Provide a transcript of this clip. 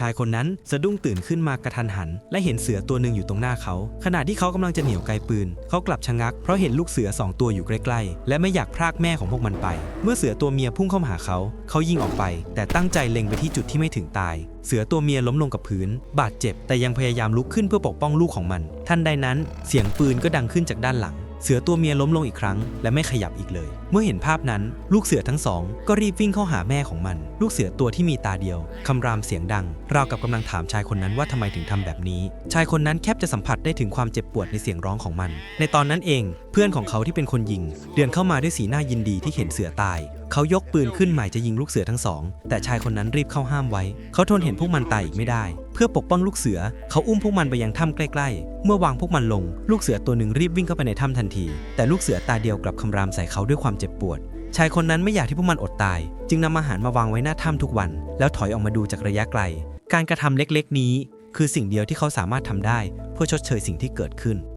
ชายคนนั้นสะดุ้งตื่นขึ้นมากระทันหัน และเห็นเสือตัวหนึ่งอยู่ตรงหน้าเขา ขณะที่เขากำลังจะเหนี่ยวไกปืน เขากลับชะงักเพราะเห็นลูกเสือสองตัวอยู่ใกล้ๆ และไม่อยากพรากแม่ของพวกมันไป เมื่อเสือตัวเมียพุ่งเข้าหาเขา เขายิงออกไป แต่ตั้งใจเล็งไปที่จุดที่ไม่ถึงตาย เสือตัวเมียล้มลงกับพื้น บาดเจ็บ แต่ยังพยายามลุกขึ้นเพื่อปกป้องลูกของมัน ทันใดนั้น เสียงปืนก็ดังขึ้นจากด้านหลัง เสือตัวเมียล้มลงอีกครั้ง และไม่ขยับอีกเลย เมื่อเห็นภาพนั้น ลูกเสือทั้งสอง ก็รีบวิ่งเข้าหาแม่ของมัน ลูกเสือตัวที่มีตาเดียวคำรามเสียงดัง ราวกับกำลังถามชายคนนั้นว่าทำไมถึงทำแบบนี้ ชายคนนั้นแคบจะสัมผัสได้ถึงความเจ็บปวดในเสียงร้องของมัน ในตอนนั้นเองเพื่อนของเขาที่เป็นคนยิง เดินเข้ามาด้วยสีหน้ายินดีที่เห็นเสือตาย เขายกปืนขึ้นหมายจะยิงลูกเสือทั้งสอง แต่ชายคนนั้นรีบเข้าห้ามไว้ เขาทนเห็นพวกมันตายอีกไม่ได้ เพื่อปกป้องลูกเสือ เขาอุ้มพวกมันไปยังถ้ำใกล้ ๆ เมื่อวางพวกมันลง ลูกเสือตัวหนึ่งรีบวิ่งเข้าไปในถ้ำทันที แต่ลูกเสือตาเดียวกลับคำรามใส่เขาด้วยความเจ็บปวด ชายคนนั้นไม่อยากที่พวกมันอดตาย จึงนำอาหารมาวางไว้หน้าถ้ำทุกวัน แล้วถอยออกมาดูจากระยะไกล การกระทำเล็กๆ นี้ คือสิ่งเดียวที่เขาสามารถทำได้ เพื่อชดเชยสิ่งที่เกิดขึ้น